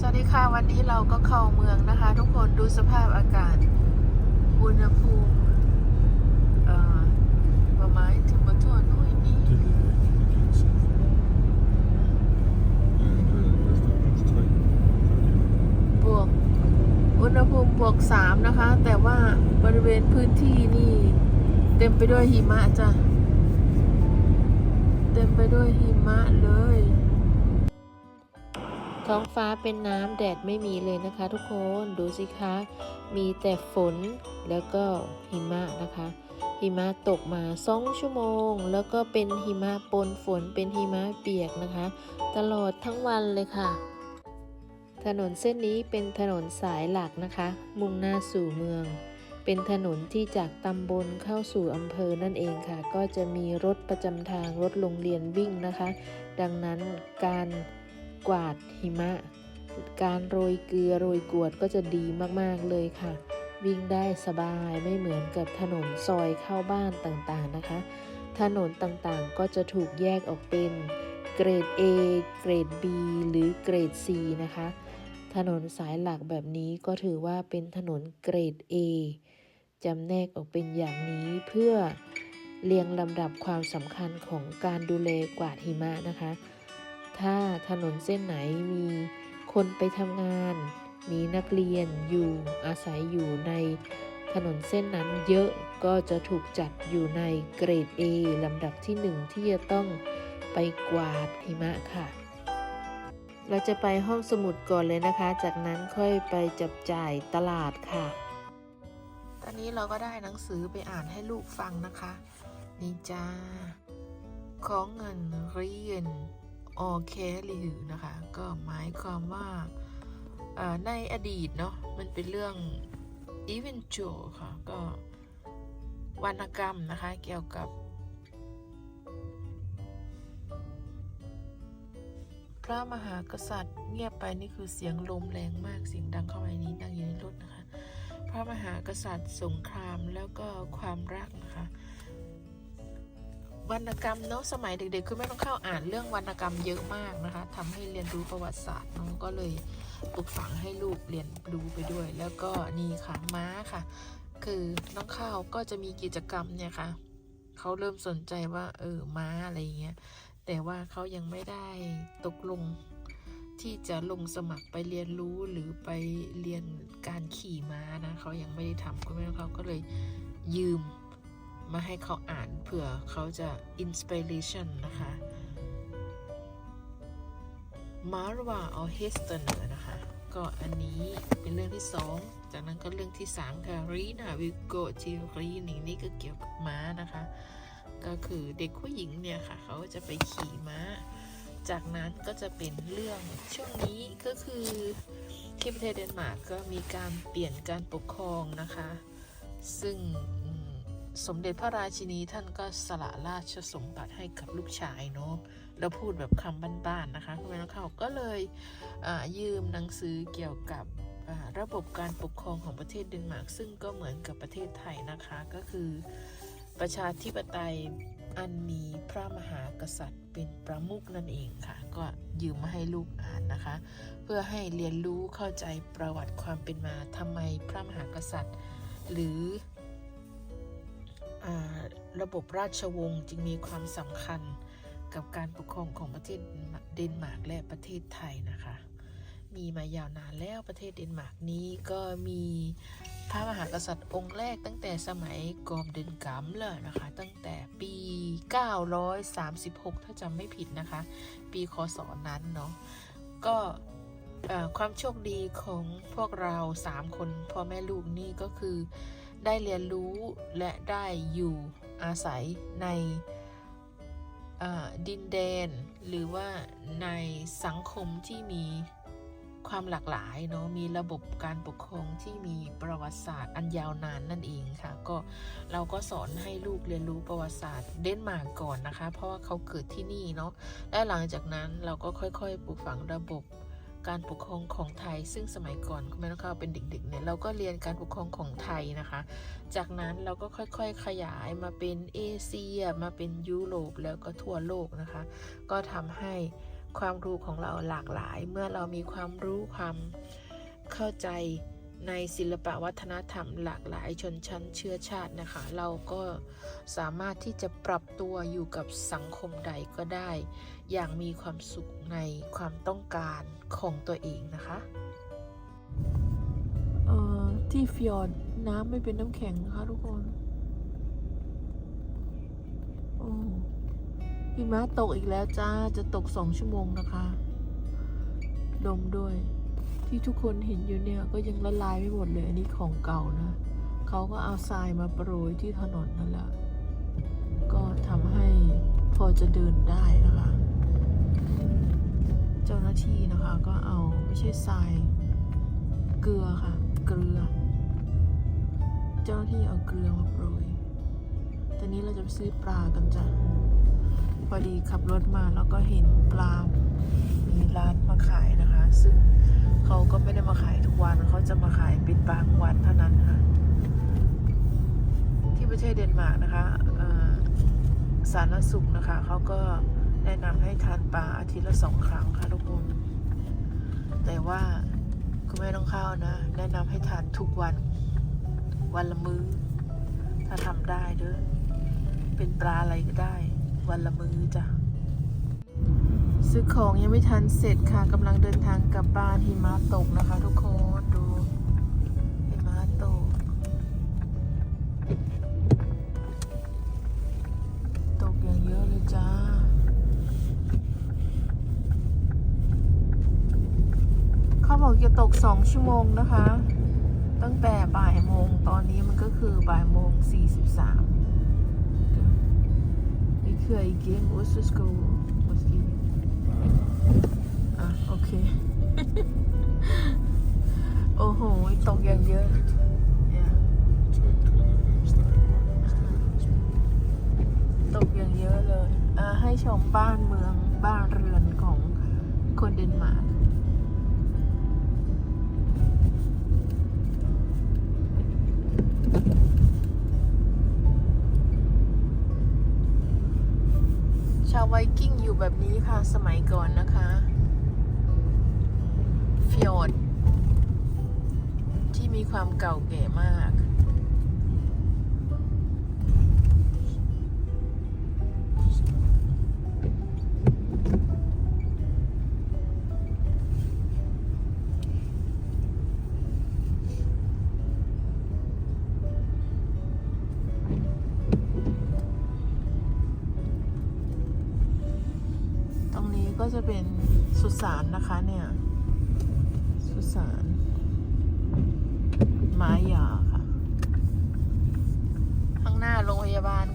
สวัสดีค่ะวันนี้เราก็เข้าเมืองนะคะ ทุกคนดูสภาพอากาศ อุณหภูมิประมาณถึงมาทั่วนู่นนี่บวก อุณหภูมิบวกสามนะคะ แต่ว่าบริเวณพื้นที่นี่ เต็มไปด้วยหิมะจ้ะ เต็มไปด้วยหิมะเลย ท้องฟ้าเป็นน้ำแดดไม่มีเลยนะคะ ทุกคนดูสิคะ มีแต่ฝนแล้วก็หิมะนะคะ หิมะตกมาสองชั่วโมง แล้วก็เป็นหิมะปนฝนเป็นหิมะเปียกนะคะ ตลอดทั้งวันเลยค่ะ ถนนเส้นนี้เป็นถนนสายหลักนะคะ มุ่งหน้าสู่เมือง เป็นถนนที่จากตำบลเข้าสู่อำเภอนั่นเองค่ะ ก็จะมีรถประจำทางรถโรงเรียนวิ่งนะคะ ดังนั้นการ กวาดหิมะ การโรยเกลือโรยกรวดก็จะดีมากๆเลยค่ะ วิ่งได้สบายไม่เหมือนกับถนนซอยเข้าบ้านต่างๆนะคะ ถนนต่างๆก็จะถูกแยกออกเป็นเกรด A เกรด B หรือเกรด C นะคะ ถนนสายหลักแบบนี้ก็ถือว่าเป็นถนนเกรด A จำแนกออกเป็นอย่างนี้เพื่อเรียงลำดับความสำคัญของการดูแลกวาดหิมะนะคะ ถ้าถนนเส้นไหนมีคนไปทำงาน มีนักเรียนอยู่อาศัยอยู่ในถนนเส้นนั้นเยอะก็จะถูกจัดอยู่ในเกรด A ลำดับที่ 1 ที่จะต้องไปกวาดหิมะค่ะ เราจะไปห้องสมุดก่อนเลยนะคะ จากนั้นค่อยไปจับจ่ายตลาดค่ะ ตอนนี้เราก็ได้หนังสือไปอ่านให้ลูกฟังนะคะ นี่จ้า ของเงินเรียน ออแคลิหือนะคะ ก็หมายความว่าในอดีตเนาะมันเป็นเรื่องอีเวนจูค่ะ ก็วรรณกรรมนะคะ เกี่ยวกับพระมหากษัตริย์เงียบไปนี่คือเสียงลมแรงมากเสียงดังเข้าไปนี้นั่งอยู่ในรถนะคะ พระมหากษัตริย์สงครามแล้วก็ความรักนะคะ วรรณกรรมเนาะสมัยเด็กๆคือไม่ต้องเข้าอ่านเรื่องวรรณกรรมเยอะมากนะคะทำให้เรียนรู้ประวัติศาสตร์เนาะก็เลยปลูกฝังให้ลูกเรียนรู้ไปด้วย แล้วก็นี่ค่ะม้าค่ะ คือน้องข้าวก็จะมีกิจกรรมเนี่ยค่ะเขาเริ่มสนใจว่าเออม้าอะไรอย่างเงี้ยแต่ว่าเขายังไม่ได้ตกลงที่จะลงสมัครไปเรียนรู้หรือไปเรียนการขี่ม้านะเขายังไม่ได้ทำคุณแม่เขาก็เลยยืม มาให้เขาอ่านเผื่อเขาจะอินสปิเรชันนะคะ มาร์วาเอาเฮสเตอร์เนอร์นะคะ ก็อันนี้เป็นเรื่องที่สอง จากนั้นก็เรื่องที่สามค่ะรีนาวิโกจิรีนี่นี่ก็เกี่ยวกับม้านะคะ ก็คือเด็กผู้หญิงเนี่ยค่ะ เขาจะไปขี่ม้า จากนั้นก็จะเป็นเรื่องช่วงนี้ก็คือที่ประเทศเดนมาร์กก็มีการเปลี่ยนการปกครองนะคะ ซึ่ง สมเด็จพระราชินีท่านก็สละราชสมบัติให้กับลูกชายเนาะแล้วพูดแบบคำบ้านๆนะคะคุณแม่น้องเขาก็เลยยืมหนังสือเกี่ยวกับระบบการปกครองของประเทศเดนมาร์กซึ่งก็เหมือนกับประเทศไทยนะคะก็คือประชาธิปไตยอันมีพระมหากษัตริย์เป็นประมุขนั่นเองค่ะ ก็ยืมมาให้ลูกอ่านนะคะ เพื่อให้เรียนรู้เข้าใจประวัติความเป็นมาทำไมพระมหากษัตริย์ หรือ ระบบราชวงศ์จึงมีความสำคัญกับการปกครองของประเทศเดนมาร์กและประเทศไทยนะคะ มีมายาวนานแล้วประเทศเดนมาร์กนี้ก็มีพระมหากษัตริย์องค์แรกตั้งแต่สมัยกอมเดนกัมเลยนะคะ ตั้งแต่ปี 936 ถ้าจำไม่ผิดนะคะ ปีคศนั้นเนาะก็ความโชคดีของพวกเราสามคนพ่อแม่ลูกนี่ก็คือ ได้เรียนรู้และได้อยู่อาศัยในดินแดน หรือว่าในสังคมที่มีความหลากหลายเนาะมีระบบการปกครองที่มีประวัติศาสตร์อันยาวนานนั่นเองค่ะ ก็เราก็สอนให้ลูกเรียนรู้ประวัติศาสตร์เดนมาร์กก่อนนะคะ เพราะว่าเขาเกิดที่นี่เนาะและหลังจากนั้นเราก็ค่อยๆปลูกฝังระบบ การปกครองของไทย ซึ่งสมัยก่อนคุณแม่น้องข้าวเป็นเด็กๆเนี่ยเราก็เรียนการปกครองของไทยนะคะ จากนั้นเราก็ค่อยๆขยายมาเป็นเอเชีย มาเป็นยุโรปแล้วก็ทั่วโลกนะคะ ก็ทำให้ความรู้ของเราหลากหลาย เมื่อเรามีความรู้ความเข้าใจ ในศิลปะวัฒนธรรมหลากหลายชนชั้นเชื้อชาตินะคะ เราก็สามารถที่จะปรับตัวอยู่กับสังคมใดก็ได้ อย่างมีความสุขในความต้องการของตัวเองนะคะที่ฟิยอร์ดน้ำไม่เป็นน้ำแข็งนะคะทุกคนโอ้หิมะตกอีกแล้วจ้า จะตกสองชั่วโมงนะคะ ดมด้วย ที่ทุกคนเห็นอยู่เนี่ยก็ยังละลายไม่หมดเลยอันนี้ของเก่านะเขาก็เอาทรายมาโปรยที่ถนนนั่นแหละก็ทำให้พอจะเดินได้นะคะ เจ้าหน้าที่นะคะก็เอาไม่ใช่ทรายเกลือค่ะ เกลือ เจ้าหน้าที่เอาเกลือมาโปรยตอนนี้เราจะไปซื้อปลากันจ้ะพอดีขับรถมาแล้วก็เห็นปลา ร้านมาขายนะคะ ซึ่งเขาก็ไม่ได้มาขายทุกวันเขาจะมาขายเป็นบางวันเท่านั้นค่ะ ที่ประเทศเดนมาร์กนะคะสารสุขนะคะเขาก็แนะนำให้ทานปลาอาทิตย์ละสองครั้งค่ะทุกคนแต่ว่าคุณแม่ต้องเข้านะ แนะนำให้ทานทุกวัน วันละมื้อ ถ้าทำได้เด้อเป็นปลาอะไรก็ได้ วันละมื้อจ้ะ ซื้อของยังไม่ทันเสร็จค่ะกำลังเดินทางกลับบ้านหิมะตกนะคะ ทุกคนดูหิมะตก ตกอย่างเยอะเลยจ้าเขาบอกจะตกสองชั่วโมงนะคะ ตั้งแต่บ่ายโมงตอนนี้มันก็คือบ่ายโมงสี่สิบสามนี่คือไอ้เกม what's the school what's the อะ โอเค โอ้โห ตกอย่างเยอะ ตกอย่างเยอะเลยอ่าให้ชมบ้านเมืองบ้านเรือนของคนเดนมาร์กชาวไวกิ้งอยู่แบบนี้ค่ะสมัยก่อนนะคะ ฟิยอร์ดที่มีความเก่าแก่มาก ตรงนี้ก็จะเป็นสุสานนะคะเนี่ย สุสานไม้ยาค่ะ ข้างหน้าโรงพยาบาล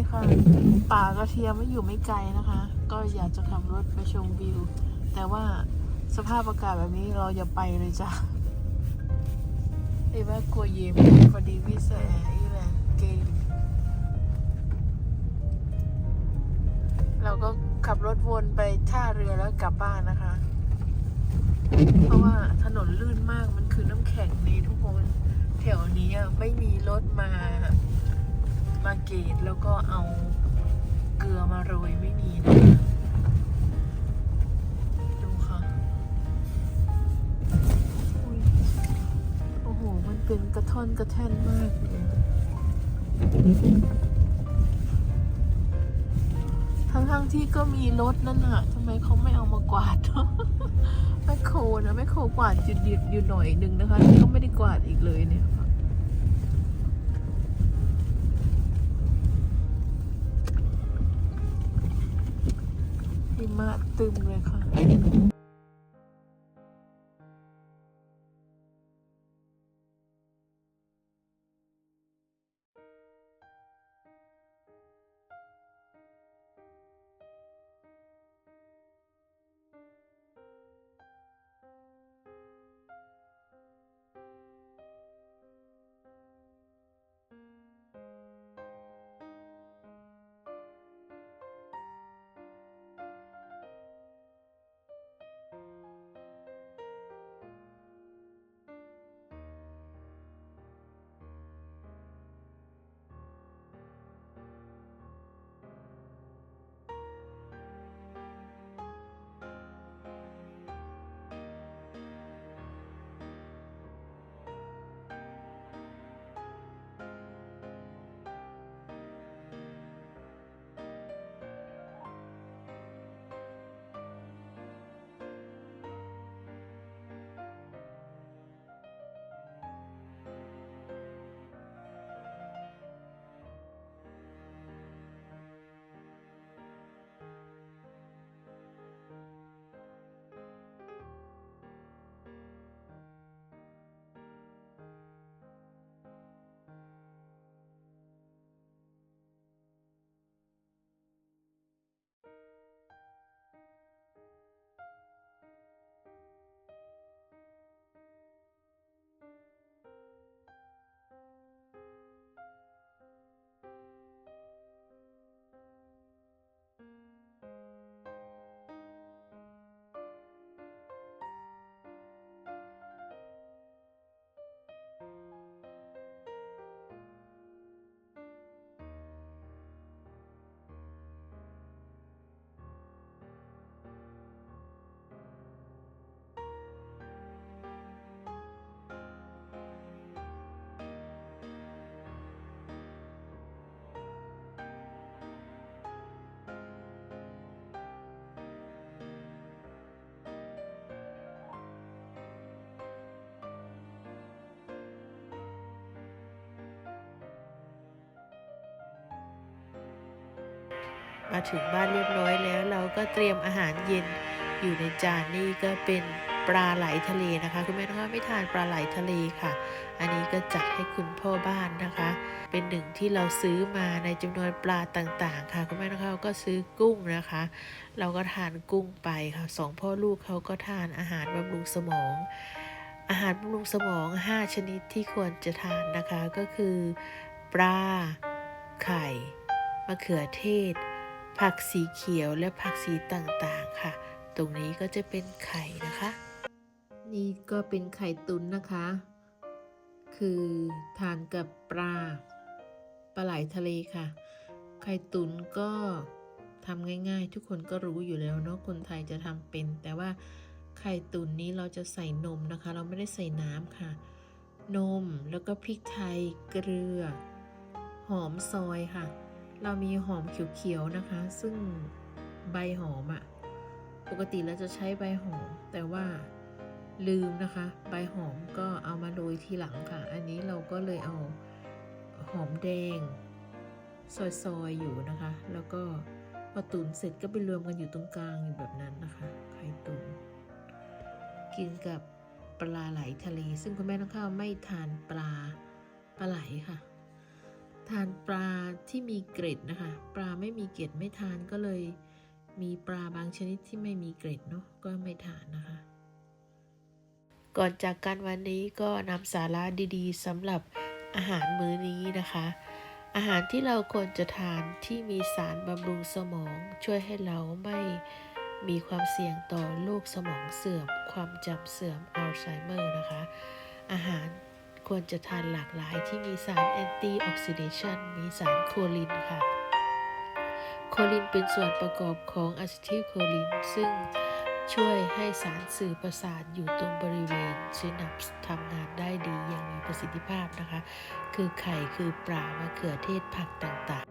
นี่ค่ะ ป่ากระเทียมไม่อยู่ไม่ไกลนะคะ ก็อยากจะขับรถไปชมวิว แต่ว่าสภาพอากาศแบบนี้เราอย่าไปเลยจ้ะเอ้ว่ากลัวเย็มพอดีวิเศษอีแลนเกลเราก็ขับรถวนไปท่าเรือแล้วกลับบ้านนะคะ เพราะว่าถนนลื่นมากมันคือน้ำแข็งนี่ทุกคน แถวนี้ไม่มีรถมา มาเกตแล้วก็เอาเกลือมาโรยไม่มีนะดูค่ะโอ้โห มันเป็นกระท่อนกระแท่นมากเลยทั้งๆที่ก็มีรถนั่นน่ะทำไมเขาไม่เอามากวาดแมคโคนะแมคโคกวาดจุดหยุดอยู่หน่อยหนึ่งนะคะก็ไม่ได้กวาดอีกเลยเนี่ย ค่ะหิมะตึมเลยค่ะ มาถึงบ้านเรียบร้อยแล้ว เราก็เตรียมอาหารเย็นอยู่ในจานนี่ก็เป็นปลาไหลทะเลนะคะคุณแม่นะคะไม่ทานปลาไหลทะเลค่ะ อันนี้ก็จัดให้คุณพ่อบ้านนะคะ เป็นหนึ่งที่เราซื้อมาในจำนวนปลาต่างๆ ค่ะคุณแม่นะคะก็ซื้อกุ้งนะคะ เราก็ทานกุ้งไปค่ะสองพ่อลูกเขาก็ทานอาหารบำรุงสมอง อาหารบำรุงสมอง 5 ชนิดที่ควรจะทานนะคะก็คือ ปลาไข่มะเขือเทศ ผักสีเขียวและผักสีต่างๆค่ะ ตรงนี้ก็จะเป็นไข่นะคะ นี่ก็เป็นไข่ตุนนะคะ คือทานกับปลาปลาไหลทะเลค่ะ ไข่ตุนก็ทำง่ายๆ ทุกคนก็รู้อยู่แล้วเนาะคนไทยจะทำเป็น แต่ว่าไข่ตุนนี้เราจะใส่นมนะคะ เราไม่ได้ใส่น้ำค่ะ นมแล้วก็พริกไทยเกลือ หอมซอยค่ะ เรามีหอมเขียวๆนะคะ ซึ่งใบหอมอะ่ะปกติเราจะใช้ใบหอม แต่ว่าลืมนะคะ ใบหอมก็เอามาโรยทีหลังค่ะ อันนี้เราก็เลยเอาหอมแดง ซอยๆอยู่นะคะ แล้วก็พอตุ๋นเสร็จก็ไปรวมกันอยู่ตรงกลางอยู่แบบนั้นนะคะไข่ตุนกินกับปลาไหลทะเล ซึ่งคุณแม่น้องข้าวไม่ทานปลาปลาไหลค่ะ ทานปลาที่มีเกร็ดนะคะ ปลาไม่มีเกร็ดไม่ทานก็เลย มีปลาบางชนิดที่ไม่มีเกร็ดเนาะก็ไม่ทานนะคะ ก่อนจากกันวันนี้ก็นำสาระดีๆสำหรับอาหารมื้อนี้นะคะ อาหารที่เราควรจะทานที่มีสารบำรุงสมอง ช่วยให้เราไม่มีความเสี่ยงต่อโรคสมองเสื่อม ความจำเสื่อมอัลไซเมอร์นะคะ อาหาร ควรจะทานหลากหลายที่มีสารแอนตี้ออกซิเดชันมีสารโคลินค่ะ โคลินเป็นส่วนประกอบของอะซิทิลโคลิน ซึ่งช่วยให้สารสื่อประสาทอยู่ตรงบริเวณซินัปส์ทำงานได้ดีอย่างมีประสิทธิภาพนะคะ คือไข่คือปลามะเขือเทศผักต่าง